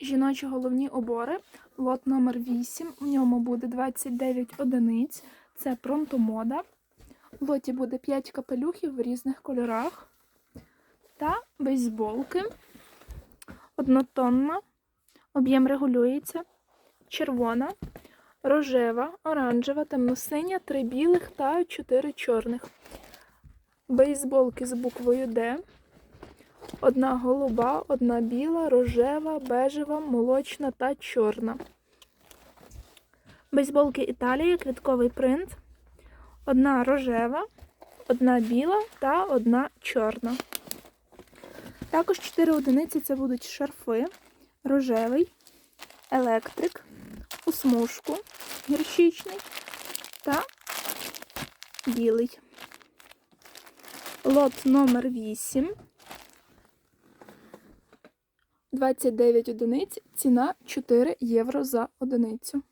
жіночі головні убори. Лот номер 8. В ньому буде 29 одиниць. Це пронтомода. В лоті буде 5 капелюхів в різних кольорах. Та бейсболки. Однотонна. Об'єм регулюється. Червона, рожева, оранжева, темно-синя, три білих та чотири чорних. Бейсболки з буквою Д. Одна голуба, одна біла, рожева, бежева, молочна та чорна. Бейсболки Італія, квітковий принт. Одна рожева, одна біла та одна чорна. Також 4 одиниці це будуть шарфи, рожевий, електрик, у смужку, та білий. Лот номер 8. 29 одиниць, ціна 4 євро за одиницю.